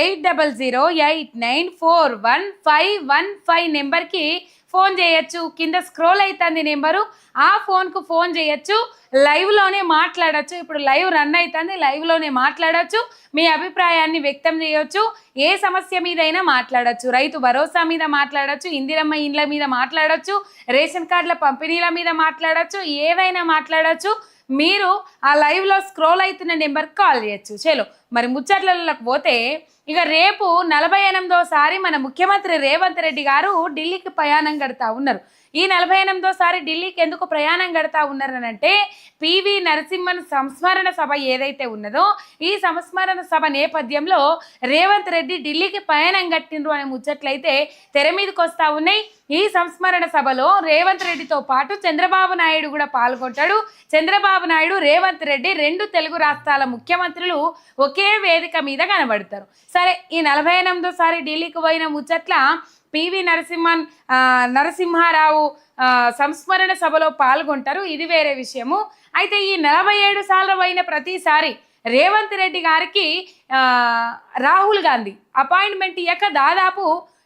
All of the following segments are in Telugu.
Eight double zero eight nine four one five one five నెంబర్కి ఫోన్ చేయొచ్చు. కింద స్క్రోల్ అవుతుంది నెంబరు. ఆ ఫోన్కు ఫోన్ చేయొచ్చు. లైవ్లోనే మాట్లాడచ్చు. ఇప్పుడు లైవ్ రన్ అవుతుంది లైవ్లోనే మాట్లాడచ్చు. మీ అభిప్రాయాన్ని వ్యక్తం చేయొచ్చు. ఏ సమస్య మీదైనా మాట్లాడచ్చు. రైతు భరోసా మీద మాట్లాడొచ్చు. ఇందిరమ్మ ఇండ్ల మీద మాట్లాడచ్చు. రేషన్ కార్డుల పంపిణీల మీద మాట్లాడచ్చు. ఏవైనా మాట్లాడచ్చు. మీరు ఆ లైవ్లో స్క్రోల్ అవుతున్న నెంబర్కి కాల్ చేయొచ్చు. చలో మరి ముచ్చట్లలోకి పోతే ఇక రేపు నలభై ఎనిమిదోసారి మన ముఖ్యమంత్రి రేవంత్ రెడ్డి గారు ఢిల్లీకి ప్రయాణం గడతా ఉన్నారు. ఈ నలభై ఎనిమిదోసారి ఢిల్లీకి ఎందుకు ప్రయాణం గడతా ఉన్నారనంటే పివి నరసింహన్ సంస్మరణ సభ ఏదైతే ఉన్నదో ఈ సంస్మరణ సభ నేపథ్యంలో రేవంత్ రెడ్డి ఢిల్లీకి ప్రయాణం కట్టిండ్రు అనే ముచ్చట్లయితే తెర మీదకి వస్తా ఉన్నాయి. ఈ సంస్మరణ సభలో రేవంత్ రెడ్డితో పాటు చంద్రబాబు నాయుడు కూడా పాల్గొంటాడు. చంద్రబాబు నాయుడు రేవంత్ రెడ్డి రెండు తెలుగు రాష్ట్రాల ముఖ్యమంత్రులు ఒకే వేదిక మీద కనబడతారు. సరే ఈ నలభై ఎనిమిదోసారి ఢిల్లీకి పోయిన ముచ్చట్ల పివి నరసింహన్ నరసింహారావు సంస్మరణ సభలో పాల్గొంటారు. ఇది వేరే విషయము. అయితే ఈ నలభై ఏడు సార్లు పోయిన ప్రతిసారి రేవంత్ రెడ్డి గారికి రాహుల్ గాంధీ అపాయింట్మెంట్ ఇయ్యక దాదాపు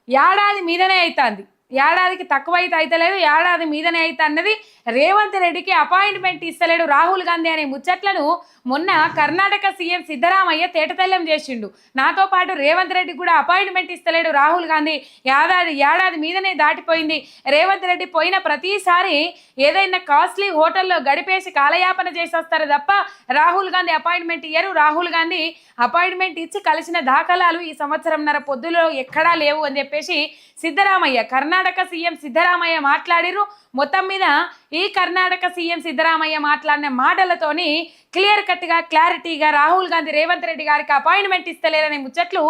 ఏడాది మీదనే అవుతుంది ఏడాదికి తక్కువ అయితే అయితలేదు ఏడాది మీదనే అయితే అన్నది రేవంత్ రెడ్డికి అపాయింట్మెంట్ ఇస్తలేడు రాహుల్ గాంధీ అనే ముచ్చట్లను మొన్న కర్ణాటక సీఎం సిద్ధరామయ్య తేటతెల్లం చేసిండు. నాతో పాటు రేవంత్ రెడ్డి కూడా అపాయింట్మెంట్ ఇస్తలేడు రాహుల్ గాంధీ. ఏడాది ఏడాది మీదనే దాటిపోయింది. రేవంత్ రెడ్డి పోయిన ప్రతిసారి ఏదైనా కాస్ట్లీ హోటల్లో గడిపేసి కాలయాపన చేసేస్తారు తప్ప రాహుల్ గాంధీ అపాయింట్మెంట్ ఇయ్యరు. రాహుల్ గాంధీ అపాయింట్మెంట్ ఇచ్చి కలిసిన దాఖలాలు ఈ సంవత్సరంన్నర పొద్దులో ఎక్కడా లేవు అని చెప్పేసి సిద్ధరామయ్య కర్ణాటక సీఎం సిద్ధరామయ్య మాట్లాడిరు మొత్తం మీద ఈ కర్ణాటక సీఎం సిద్ధరామయ్య మాట్లాడిన మాటలతోని క్లియర్ కట్గా క్లారిటీగా రాహుల్ గాంధీ రేవంత్ రెడ్డి గారికి అపాయింట్మెంట్ ఇస్తలేరనే ముచ్చట్లు